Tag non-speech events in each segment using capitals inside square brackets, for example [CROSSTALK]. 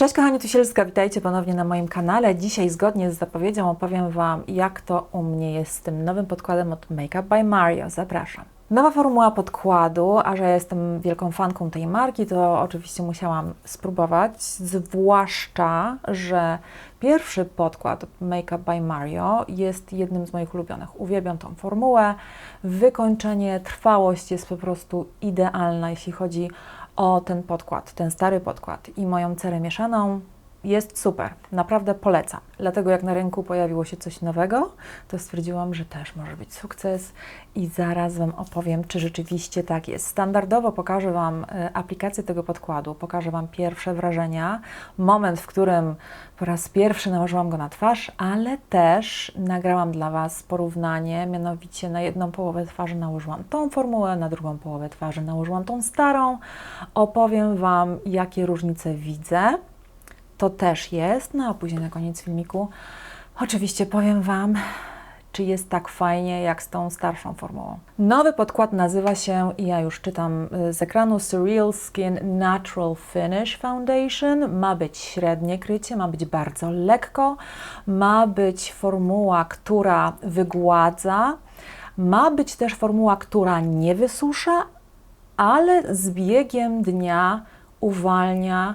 Cześć kochani, tu Sielska, witajcie ponownie na moim kanale. Dzisiaj zgodnie z zapowiedzią opowiem Wam, jak to u mnie jest z tym nowym podkładem od Makeup by Mario. Zapraszam. Nowa formuła podkładu, a że jestem wielką fanką tej marki, to oczywiście musiałam spróbować, zwłaszcza, że pierwszy podkład Makeup by Mario jest jednym z moich ulubionych. Uwielbiam tą formułę, wykończenie, trwałość jest po prostu idealna, jeśli chodzi o ten podkład, ten stary podkład i moją cerę mieszaną. Jest super, naprawdę polecam. Dlatego jak na rynku pojawiło się coś nowego, to stwierdziłam, że też może być sukces i zaraz Wam opowiem, czy rzeczywiście tak jest. Standardowo pokażę Wam e, aplikację tego podkładu, pokażę Wam pierwsze wrażenia, moment, w którym po raz pierwszy nałożyłam go na twarz, ale też nagrałam dla Was porównanie, mianowicie na jedną połowę twarzy nałożyłam tą formułę, na drugą połowę twarzy nałożyłam tą starą. Opowiem Wam, jakie różnice widzę to też jest. No a później na koniec filmiku oczywiście powiem Wam, czy jest tak fajnie jak z tą starszą formułą. Nowy podkład nazywa się, i ja już czytam y, z ekranu, Surreal Skin Natural Finish Foundation. Ma być średnie krycie, ma być bardzo lekko, ma być formuła, która wygładza, ma być też formuła, która nie wysusza, ale z biegiem dnia uwalnia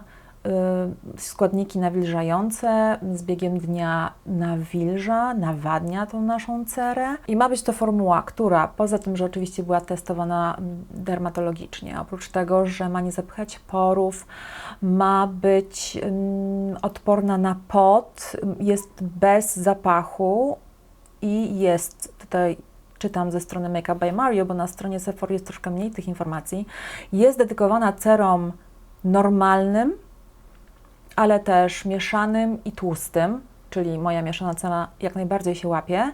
składniki nawilżające z biegiem dnia nawilża, nawadnia tą naszą cerę. I ma być to formuła, która poza tym, że oczywiście była testowana dermatologicznie, oprócz tego, że ma nie zapychać porów, ma być odporna na pot, jest bez zapachu i jest tutaj czytam ze strony Makeup by Mario, bo na stronie Sephora jest troszkę mniej tych informacji, jest dedykowana cerom normalnym, ale też mieszanym i tłustym, czyli moja mieszana cena jak najbardziej się łapie.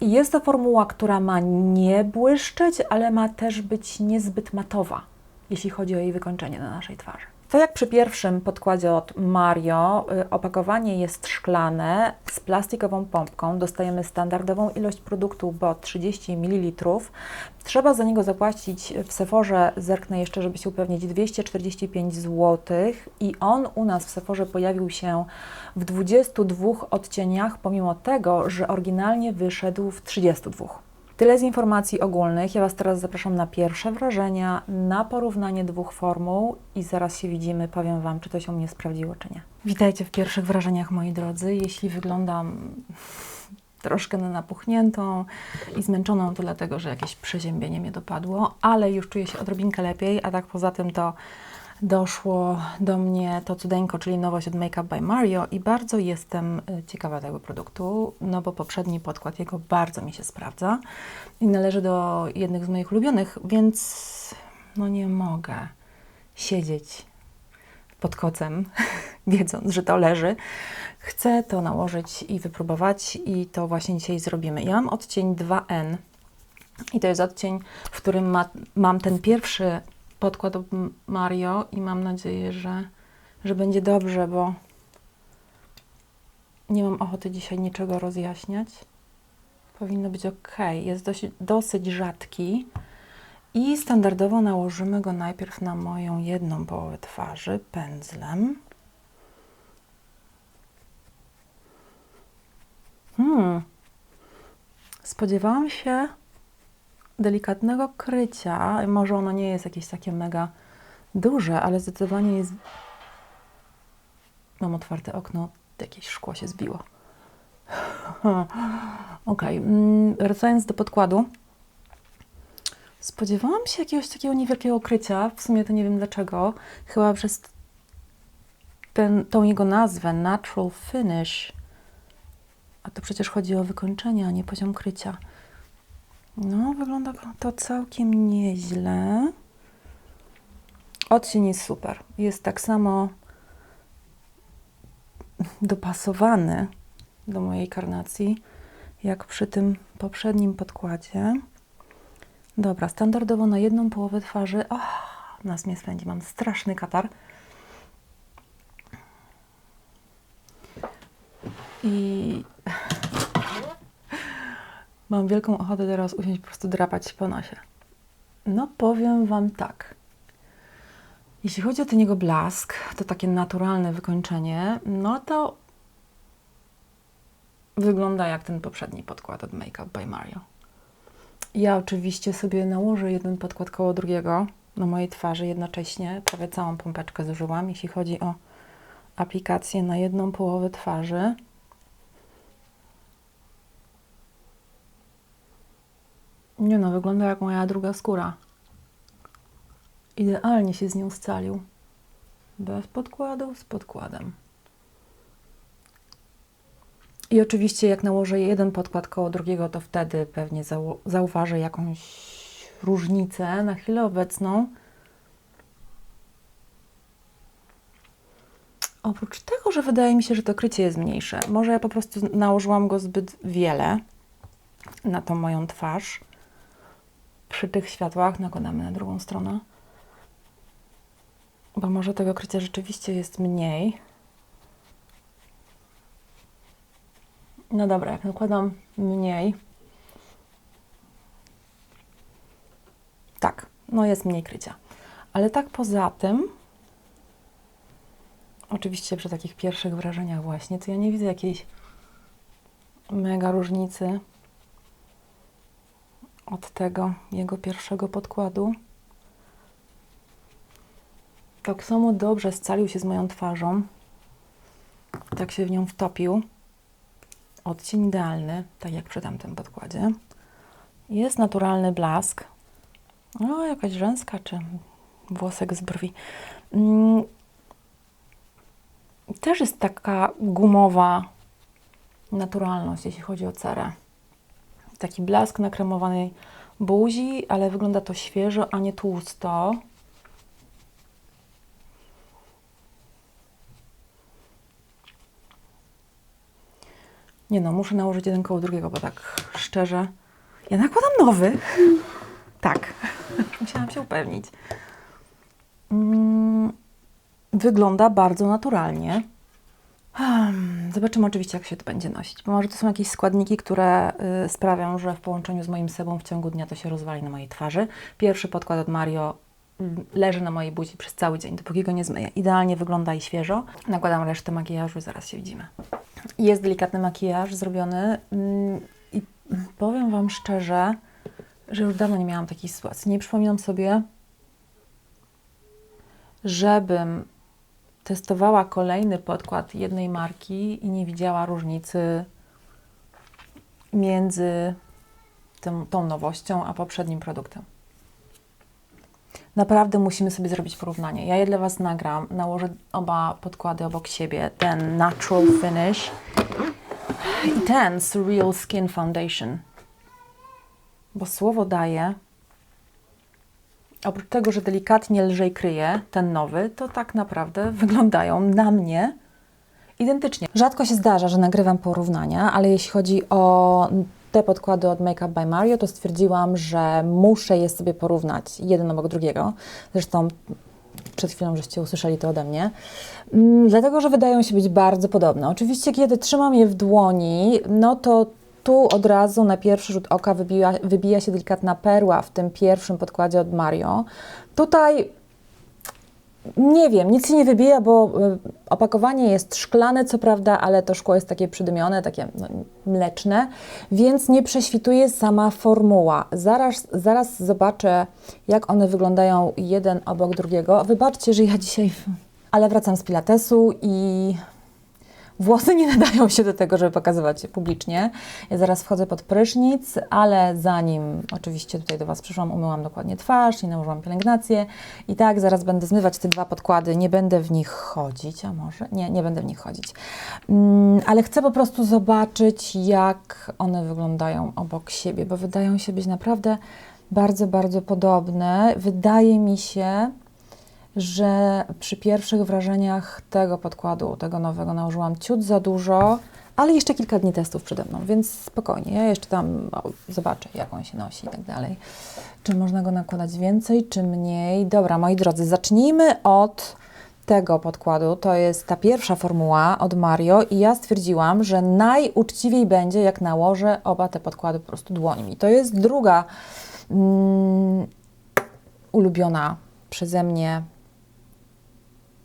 I jest to formuła, która ma nie błyszczeć, ale ma też być niezbyt matowa, jeśli chodzi o jej wykończenie na naszej twarzy. To jak przy pierwszym podkładzie od Mario, y, opakowanie jest szklane z plastikową pompką. Dostajemy standardową ilość produktu, bo 30 ml. Trzeba za niego zapłacić w Seforze, zerknę jeszcze, żeby się upewnić, 245 zł i on u nas w Seforze pojawił się w 22 odcieniach, pomimo tego, że oryginalnie wyszedł w 32. Tyle z informacji ogólnych. Ja Was teraz zapraszam na pierwsze wrażenia, na porównanie dwóch formuł i zaraz się widzimy. Powiem Wam, czy to się u mnie sprawdziło, czy nie. Witajcie w pierwszych wrażeniach, moi drodzy. Jeśli wyglądam troszkę na napuchniętą i zmęczoną, to dlatego, że jakieś przeziębienie mnie dopadło, ale już czuję się odrobinkę lepiej, a tak poza tym to doszło do mnie to cudeńko, czyli nowość od Makeup by Mario i bardzo jestem y, ciekawa tego produktu, no bo poprzedni podkład jego bardzo mi się sprawdza i należy do jednych z moich ulubionych, więc no nie mogę siedzieć pod kocem, [LAUGHS] wiedząc, że to leży. Chcę to nałożyć i wypróbować i to właśnie dzisiaj zrobimy. Ja mam odcień 2N i to jest odcień, w którym ma, mam ten pierwszy podkład od Mario i mam nadzieję, że, że będzie dobrze, bo nie mam ochoty dzisiaj niczego rozjaśniać. Powinno być ok. Jest dosyć, dosyć rzadki i standardowo nałożymy go najpierw na moją jedną połowę twarzy pędzlem. Hmm. Spodziewałam się, delikatnego krycia. Może ono nie jest jakieś takie mega duże, ale zdecydowanie jest. Mam otwarte okno, jakieś szkło się zbiło. [LAUGHS] ok, mm, wracając do podkładu. Spodziewałam się jakiegoś takiego niewielkiego krycia. W sumie to nie wiem dlaczego. Chyba przez ten, tą jego nazwę, Natural Finish. A to przecież chodzi o wykończenie, a nie poziom krycia. No, wygląda to całkiem nieźle. Odcień jest super. Jest tak samo dopasowany do mojej karnacji, jak przy tym poprzednim podkładzie. Dobra, standardowo na jedną połowę twarzy. Oh, nas mnie spędzi, mam straszny katar. I Mam wielką ochotę teraz usiąść po prostu drapać się po nosie. No powiem Wam tak. Jeśli chodzi o ten jego blask, to takie naturalne wykończenie, no to wygląda jak ten poprzedni podkład od Makeup by Mario. Ja oczywiście sobie nałożę jeden podkład koło drugiego na mojej twarzy jednocześnie. Prawie całą pompeczkę zużyłam, jeśli chodzi o aplikację na jedną połowę twarzy. Nie no, wygląda jak moja druga skóra. Idealnie się z nią scalił. Bez podkładu, z podkładem. I oczywiście jak nałożę jeden podkład koło drugiego, to wtedy pewnie zau zauważę jakąś różnicę na chwilę obecną. Oprócz tego, że wydaje mi się, że to krycie jest mniejsze. Może ja po prostu nałożyłam go zbyt wiele na tą moją twarz. Przy tych światłach nakładamy na drugą stronę. Bo może tego krycia rzeczywiście jest mniej. No dobra, jak nakładam mniej. Tak, no jest mniej krycia. Ale tak poza tym, oczywiście przy takich pierwszych wrażeniach właśnie, to ja nie widzę jakiejś mega różnicy od tego jego pierwszego podkładu. Tak samo dobrze scalił się z moją twarzą. Tak się w nią wtopił. Odcień idealny, tak jak przy tamtym podkładzie. Jest naturalny blask. O, jakaś rzęska czy włosek z brwi. Mm. Też jest taka gumowa naturalność, jeśli chodzi o cerę. Taki blask na kremowanej buzi, ale wygląda to świeżo, a nie tłusto. Nie no, muszę nałożyć jeden koło drugiego, bo tak szczerze. Ja nakładam nowy. Tak, [LAUGHS] musiałam się upewnić. Mm, wygląda bardzo naturalnie. Zobaczymy oczywiście, jak się to będzie nosić. Bo może to są jakieś składniki, które y, sprawią, że w połączeniu z moim sebą w ciągu dnia to się rozwali na mojej twarzy. Pierwszy podkład od Mario mm, leży na mojej buzi przez cały dzień, dopóki go nie zmyję. Idealnie wygląda i świeżo. Nakładam resztę makijażu i zaraz się widzimy. Jest delikatny makijaż zrobiony mm, i powiem Wam szczerze, że już dawno nie miałam takiej sytuacji. Nie przypominam sobie, żebym testowała kolejny podkład jednej marki i nie widziała różnicy między tym, tą nowością a poprzednim produktem. Naprawdę musimy sobie zrobić porównanie. Ja je dla Was nagram, nałożę oba podkłady obok siebie. Ten Natural Finish i ten Surreal Skin Foundation. Bo słowo daje, oprócz tego, że delikatnie lżej kryje ten nowy, to tak naprawdę wyglądają na mnie identycznie. Rzadko się zdarza, że nagrywam porównania, ale jeśli chodzi o te podkłady od Makeup by Mario, to stwierdziłam, że muszę je sobie porównać jeden obok drugiego. Zresztą przed chwilą żeście usłyszeli to ode mnie, mm, dlatego że wydają się być bardzo podobne. Oczywiście, kiedy trzymam je w dłoni, no to tu od razu na pierwszy rzut oka wybija, wybija się delikatna perła w tym pierwszym podkładzie od Mario. Tutaj nie wiem, nic się nie wybija, bo y, opakowanie jest szklane, co prawda, ale to szkło jest takie przydymione, takie no, mleczne, więc nie prześwituje sama formuła. Zaraz, zaraz zobaczę, jak one wyglądają jeden obok drugiego. Wybaczcie, że ja dzisiaj... Ale wracam z pilatesu i Włosy nie nadają się do tego, żeby pokazywać publicznie. Ja zaraz wchodzę pod prysznic, ale zanim oczywiście tutaj do Was przyszłam, umyłam dokładnie twarz i nałożyłam pielęgnację. I tak, zaraz będę zmywać te dwa podkłady. Nie będę w nich chodzić, a może? Nie, nie będę w nich chodzić. Mm, ale chcę po prostu zobaczyć, jak one wyglądają obok siebie, bo wydają się być naprawdę bardzo, bardzo podobne. Wydaje mi się, że przy pierwszych wrażeniach tego podkładu, tego nowego, nałożyłam ciut za dużo, ale jeszcze kilka dni testów przede mną, więc spokojnie. Ja jeszcze tam o, zobaczę, jak on się nosi i tak dalej. Czy można go nakładać więcej, czy mniej? Dobra, moi drodzy, zacznijmy od tego podkładu. To jest ta pierwsza formuła od Mario i ja stwierdziłam, że najuczciwiej będzie, jak nałożę oba te podkłady po prostu dłońmi. To jest druga mm, ulubiona przeze mnie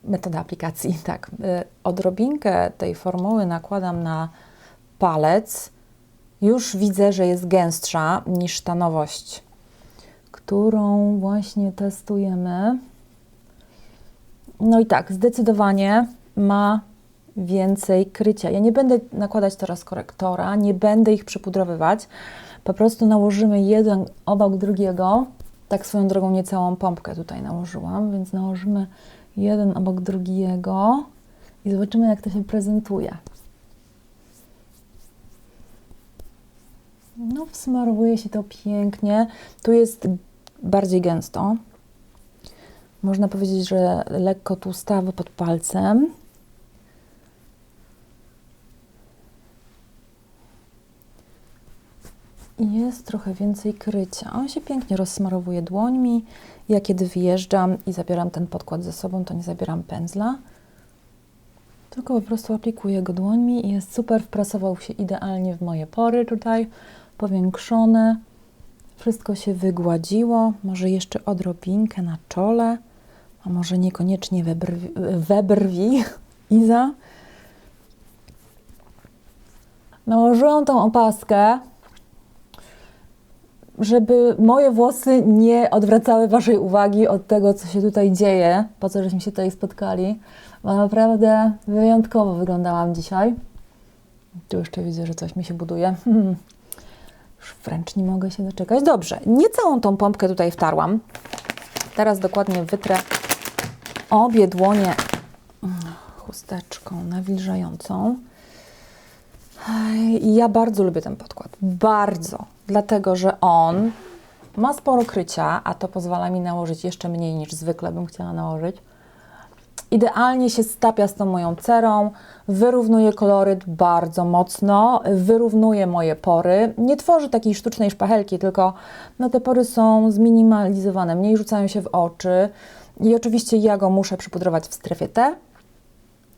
metoda aplikacji, [LAUGHS] tak. Y, Odrobinkę tej formuły nakładam na palec. Już widzę, że jest gęstsza niż ta nowość, którą właśnie testujemy. No i tak, zdecydowanie ma więcej krycia. Ja nie będę nakładać teraz korektora, nie będę ich przypudrowywać. Po prostu nałożymy jeden obok drugiego. Tak swoją drogą nie całą pompkę tutaj nałożyłam, więc nałożymy jeden obok drugiego i zobaczymy, jak to się prezentuje. No, wsmarowuje się to pięknie. Tu jest bardziej gęsto. Można powiedzieć, że lekko tłustawo pod palcem. Jest trochę więcej krycia. On się pięknie rozsmarowuje dłońmi. Ja kiedy wyjeżdżam i zabieram ten podkład ze sobą, to nie zabieram pędzla, tylko po prostu aplikuję go dłońmi i jest super. Wprasował się idealnie w moje pory tutaj, powiększone. Wszystko się wygładziło. Może jeszcze odrobinkę na czole, a może niekoniecznie we brwi. We brwi. [LAUGHS] Iza. Nałożyłam tą opaskę żeby moje włosy nie odwracały Waszej uwagi od tego, co się tutaj dzieje, po co żeśmy się tutaj spotkali, bo naprawdę wyjątkowo wyglądałam dzisiaj. Tu jeszcze widzę, że coś mi się buduje. Hmm. Już wręcz nie mogę się doczekać. Dobrze, nie całą tą pompkę tutaj wtarłam. Teraz dokładnie wytrę obie dłonie chusteczką nawilżającą. Ja bardzo lubię ten podkład. Bardzo. Dlatego, że on ma sporo krycia, a to pozwala mi nałożyć jeszcze mniej niż zwykle bym chciała nałożyć. Idealnie się stapia z tą moją cerą, wyrównuje koloryt bardzo mocno, wyrównuje moje pory. Nie tworzy takiej sztucznej szpachelki, tylko no, te pory są zminimalizowane, mniej rzucają się w oczy. I oczywiście ja go muszę przypudrować w strefie T,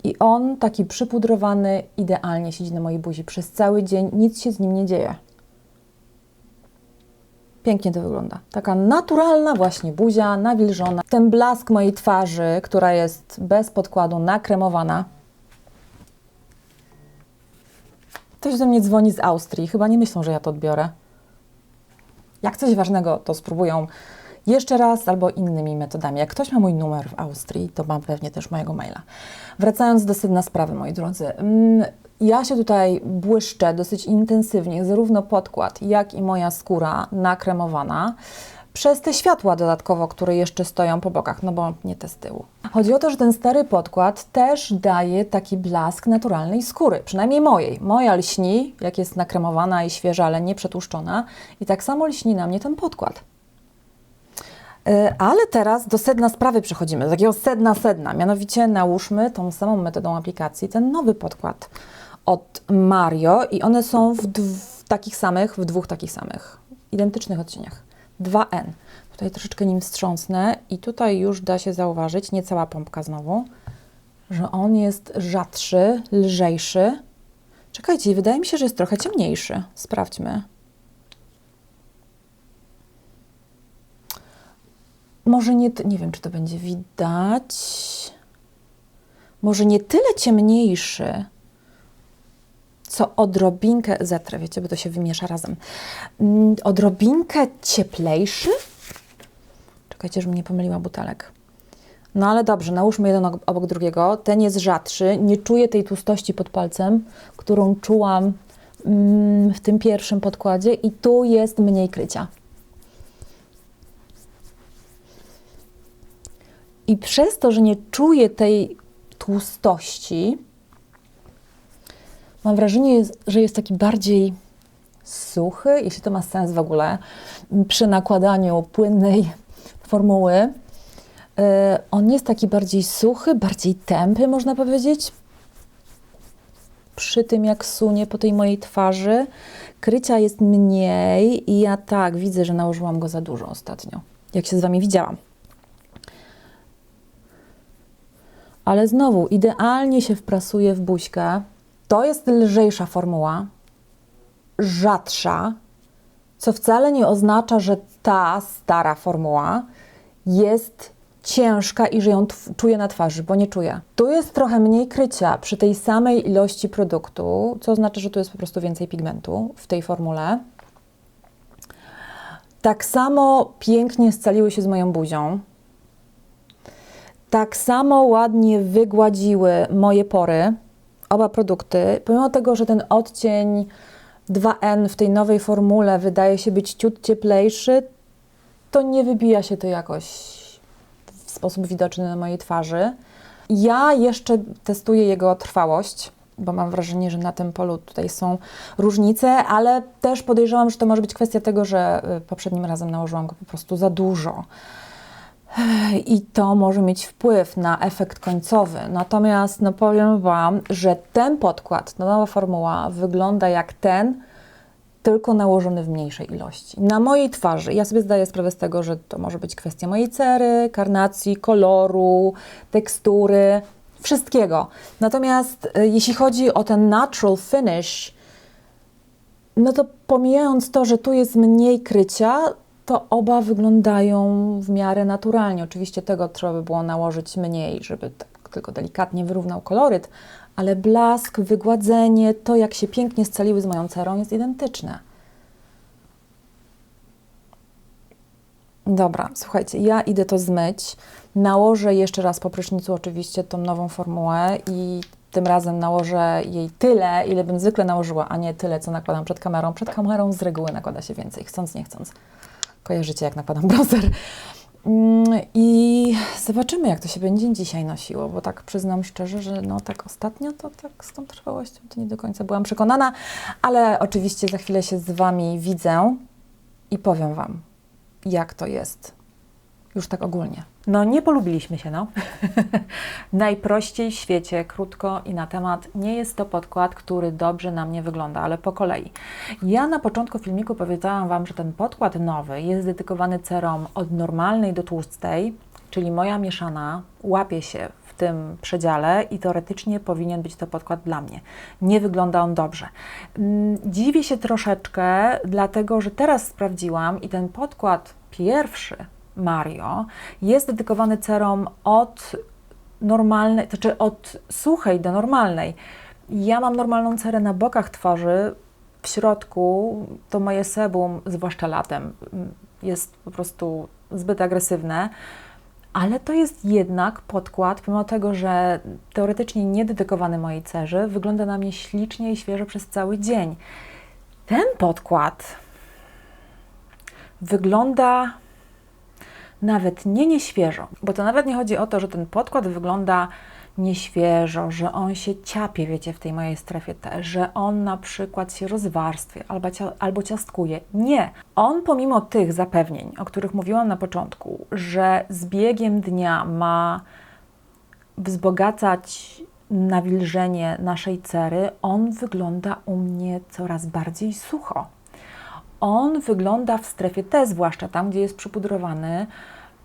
i on, taki przypudrowany, idealnie siedzi na mojej buzi przez cały dzień, nic się z nim nie dzieje. Pięknie to wygląda. Taka naturalna właśnie buzia, nawilżona. Ten blask mojej twarzy, która jest bez podkładu, nakremowana. Ktoś do mnie dzwoni z Austrii. Chyba nie myślą, że ja to odbiorę. Jak coś ważnego, to spróbują jeszcze raz albo innymi metodami. Jak ktoś ma mój numer w Austrii, to ma pewnie też mojego maila. Wracając do sedna sprawy, moi drodzy. Mm, ja się tutaj błyszczę dosyć intensywnie, zarówno podkład, jak i moja skóra nakremowana przez te światła dodatkowo, które jeszcze stoją po bokach, no bo nie te z tyłu. Chodzi o to, że ten stary podkład też daje taki blask naturalnej skóry, przynajmniej mojej. Moja lśni, jak jest nakremowana i świeża, ale nie przetłuszczona i tak samo lśni na mnie ten podkład. E, ale teraz do sedna sprawy przechodzimy, do takiego sedna sedna. Mianowicie nałóżmy tą samą metodą aplikacji ten nowy podkład od Mario i one są w, w takich samych, w dwóch takich samych, identycznych odcieniach. 2N. Tutaj troszeczkę nim wstrząsnę i tutaj już da się zauważyć, nie cała pompka znowu, że on jest rzadszy, lżejszy. Czekajcie, wydaje mi się, że jest trochę ciemniejszy. Sprawdźmy. Może nie, nie wiem, czy to będzie widać. Może nie tyle ciemniejszy, co odrobinkę, zetrę, wiecie, bo to się wymiesza razem. Mm, odrobinkę cieplejszy? Czekajcie, żebym nie pomyliła butelek. No ale dobrze, nałóżmy jeden obok drugiego. Ten jest rzadszy, nie czuję tej tłustości pod palcem, którą czułam mm, w tym pierwszym podkładzie i tu jest mniej krycia. I przez to, że nie czuję tej tłustości, mam wrażenie, że jest taki bardziej suchy, jeśli to ma sens w ogóle, przy nakładaniu płynnej formuły. E, on jest taki bardziej suchy, bardziej tępy, można powiedzieć. Przy tym, jak sunie po tej mojej twarzy, krycia jest mniej i ja tak widzę, że nałożyłam go za dużo ostatnio, jak się z Wami widziałam. Ale znowu idealnie się wprasuje w buźkę. To jest lżejsza formuła, rzadsza, co wcale nie oznacza, że ta stara formuła jest ciężka i że ją czuję na twarzy, bo nie czuję. Tu jest trochę mniej krycia przy tej samej ilości produktu, co oznacza, że tu jest po prostu więcej pigmentu w tej formule. Tak samo pięknie scaliły się z moją buzią. Tak samo ładnie wygładziły moje pory, oba produkty. Pomimo tego, że ten odcień 2N w tej nowej formule wydaje się być ciut cieplejszy, to nie wybija się to jakoś w sposób widoczny na mojej twarzy. Ja jeszcze testuję jego trwałość, bo mam wrażenie, że na tym polu tutaj są różnice, ale też podejrzewam, że to może być kwestia tego, że y, poprzednim razem nałożyłam go po prostu za dużo. I to może mieć wpływ na efekt końcowy. Natomiast no powiem Wam, że ten podkład, ta nowa formuła wygląda jak ten, tylko nałożony w mniejszej ilości. Na mojej twarzy, ja sobie zdaję sprawę z tego, że to może być kwestia mojej cery, karnacji, koloru, tekstury, wszystkiego. Natomiast y, jeśli chodzi o ten natural finish, no to pomijając to, że tu jest mniej krycia, to oba wyglądają w miarę naturalnie. Oczywiście tego trzeba by było nałożyć mniej, żeby tak tylko delikatnie wyrównał koloryt, ale blask, wygładzenie, to jak się pięknie scaliły z moją cerą jest identyczne. Dobra, słuchajcie, ja idę to zmyć. Nałożę jeszcze raz po prysznicu oczywiście tą nową formułę i tym razem nałożę jej tyle, ile bym zwykle nałożyła, a nie tyle, co nakładam przed kamerą. Przed kamerą z reguły nakłada się więcej, chcąc, nie chcąc. Kojarzycie, jak nakładam bronzer. Mm, I zobaczymy, jak to się będzie dzisiaj nosiło, bo tak przyznam szczerze, że no tak ostatnio to tak z tą trwałością to nie do końca byłam przekonana, ale oczywiście za chwilę się z Wami widzę i powiem Wam, jak to jest. Już tak ogólnie. No nie polubiliśmy się, no. [LAUGHS] Najprościej w świecie, krótko i na temat. Nie jest to podkład, który dobrze na mnie wygląda, ale po kolei. Ja na początku filmiku powiedziałam Wam, że ten podkład nowy jest dedykowany cerom od normalnej do tłustej, czyli moja mieszana łapie się w tym przedziale i teoretycznie powinien być to podkład dla mnie. Nie wygląda on dobrze. Mm, Dziwię się troszeczkę, dlatego że teraz sprawdziłam i ten podkład pierwszy Mario jest dedykowany cerom od normalnej, to znaczy od suchej do normalnej. Ja mam normalną cerę na bokach twarzy, w środku to moje sebum, zwłaszcza latem, jest po prostu zbyt agresywne. Ale to jest jednak podkład, pomimo tego, że teoretycznie nie dedykowany mojej cerze, wygląda na mnie ślicznie i świeżo przez cały dzień. Ten podkład wygląda nawet nie nieświeżo, bo to nawet nie chodzi o to, że ten podkład wygląda nieświeżo, że on się ciapie, wiecie, w tej mojej strefie T, że on na przykład się rozwarstwia albo, albo ciastkuje. Nie. On pomimo tych zapewnień, o których mówiłam na początku, że z biegiem dnia ma wzbogacać nawilżenie naszej cery, on wygląda u mnie coraz bardziej sucho. On wygląda w strefie T, zwłaszcza tam, gdzie jest przypudrowany,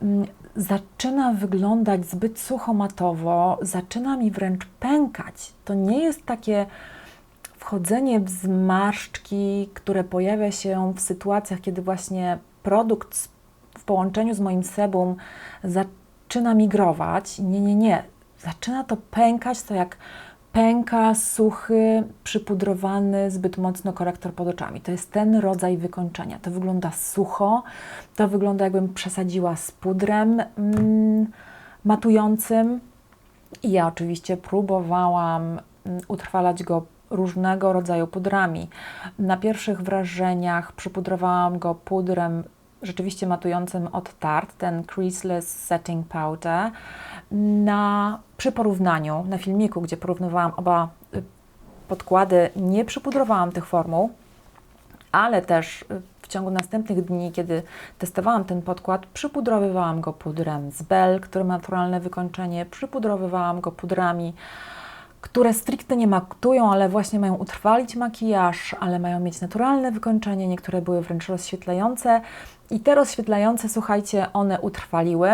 mm, zaczyna wyglądać zbyt suchomatowo, zaczyna mi wręcz pękać. To nie jest takie wchodzenie w zmarszczki, które pojawia się w sytuacjach, kiedy właśnie produkt w połączeniu z moim sebum zaczyna migrować. Nie, nie, nie. Zaczyna to pękać, to jak pęka, suchy, przypudrowany, zbyt mocno korektor pod oczami. To jest ten rodzaj wykończenia. To wygląda sucho, to wygląda jakbym przesadziła z pudrem mm, matującym. I ja oczywiście próbowałam mm, utrwalać go różnego rodzaju pudrami. Na pierwszych wrażeniach przypudrowałam go pudrem rzeczywiście matującym od Tarte, ten Creaseless Setting Powder. Na, przy porównaniu, na filmiku, gdzie porównywałam oba y, podkłady, nie przypudrowałam tych formuł, ale też y, w ciągu następnych dni, kiedy testowałam ten podkład, przypudrowywałam go pudrem z Bell, który ma naturalne wykończenie, przypudrowywałam go pudrami, które stricte nie matują, ale właśnie mają utrwalić makijaż, ale mają mieć naturalne wykończenie, niektóre były wręcz rozświetlające. I te rozświetlające, słuchajcie, one utrwaliły,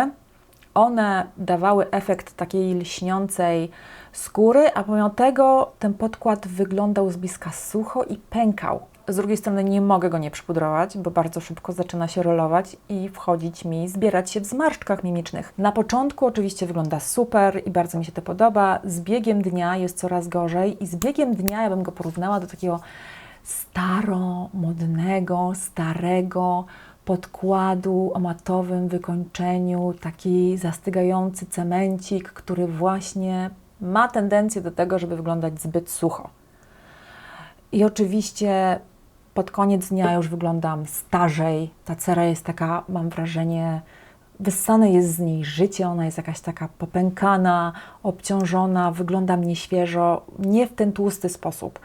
one dawały efekt takiej lśniącej skóry, a pomimo tego ten podkład wyglądał z bliska sucho i pękał. Z drugiej strony nie mogę go nie przypudrować, bo bardzo szybko zaczyna się rolować i wchodzić mi, zbierać się w zmarszczkach mimicznych. Na początku oczywiście wygląda super i bardzo mi się to podoba. Z biegiem dnia jest coraz gorzej i z biegiem dnia ja bym go porównała do takiego staromodnego, starego podkładu o matowym wykończeniu, taki zastygający cemencik, który właśnie ma tendencję do tego, żeby wyglądać zbyt sucho. I oczywiście pod koniec dnia już wyglądam starzej. Ta cera jest taka, mam wrażenie, wyssane jest z niej życie, ona jest jakaś taka popękana, obciążona, wyglądam nieświeżo, nie w ten tłusty sposób,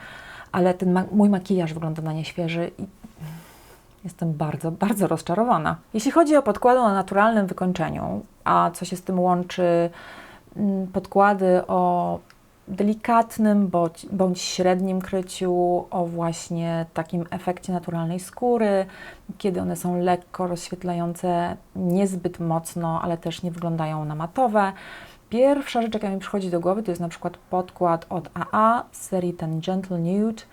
ale ten ma mój makijaż wygląda na nieświeży i jestem bardzo, bardzo rozczarowana. Jeśli chodzi o podkłady o naturalnym wykończeniu, a co się z tym łączy, mm, podkłady o delikatnym bądź, bądź średnim kryciu, o właśnie takim efekcie naturalnej skóry, kiedy one są lekko rozświetlające, niezbyt mocno, ale też nie wyglądają na matowe. Pierwsza rzecz, jaka mi przychodzi do głowy, to jest na przykład podkład od AA z serii ten Gentle Nude.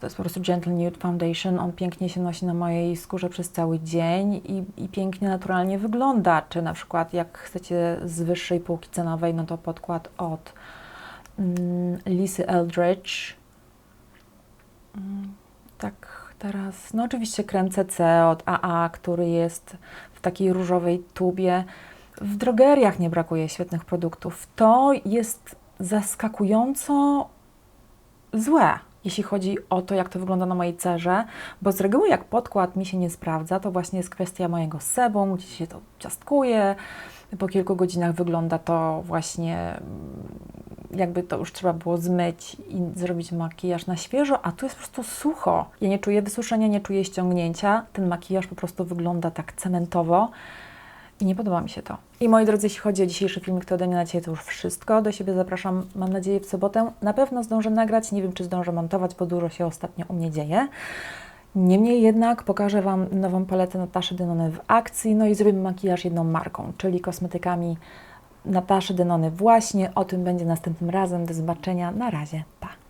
To jest po prostu Gentle Nude Foundation. On pięknie się nosi na mojej skórze przez cały dzień i, i pięknie, naturalnie wygląda. Czy na przykład jak chcecie z wyższej półki cenowej, no to podkład od Lisy Eldridge. Mm, tak, teraz, no oczywiście krem CC od AA, który jest w takiej różowej tubie. W drogeriach nie brakuje świetnych produktów. To jest zaskakująco złe, jeśli chodzi o to, jak to wygląda na mojej cerze, bo z reguły jak podkład mi się nie sprawdza, to właśnie jest kwestia mojego sebum, gdzie się to ciastkuje, po kilku godzinach wygląda to właśnie mm, jakby to już trzeba było zmyć i zrobić makijaż na świeżo, a tu jest po prostu sucho. Ja nie czuję wysuszenia, nie czuję ściągnięcia. Ten makijaż po prostu wygląda tak cementowo i nie podoba mi się to. I moi drodzy, jeśli chodzi o dzisiejszy filmik, to ode mnie na dzisiaj to już wszystko. Do siebie zapraszam, mam nadzieję, w sobotę. Na pewno zdążę nagrać, nie wiem, czy zdążę montować, bo dużo się ostatnio u mnie dzieje. Niemniej jednak pokażę Wam nową paletę Nataszy Denony w akcji, no i zrobimy makijaż jedną marką, czyli kosmetykami Nataszy Denony właśnie. O tym będzie następnym razem. Do zobaczenia. Na razie.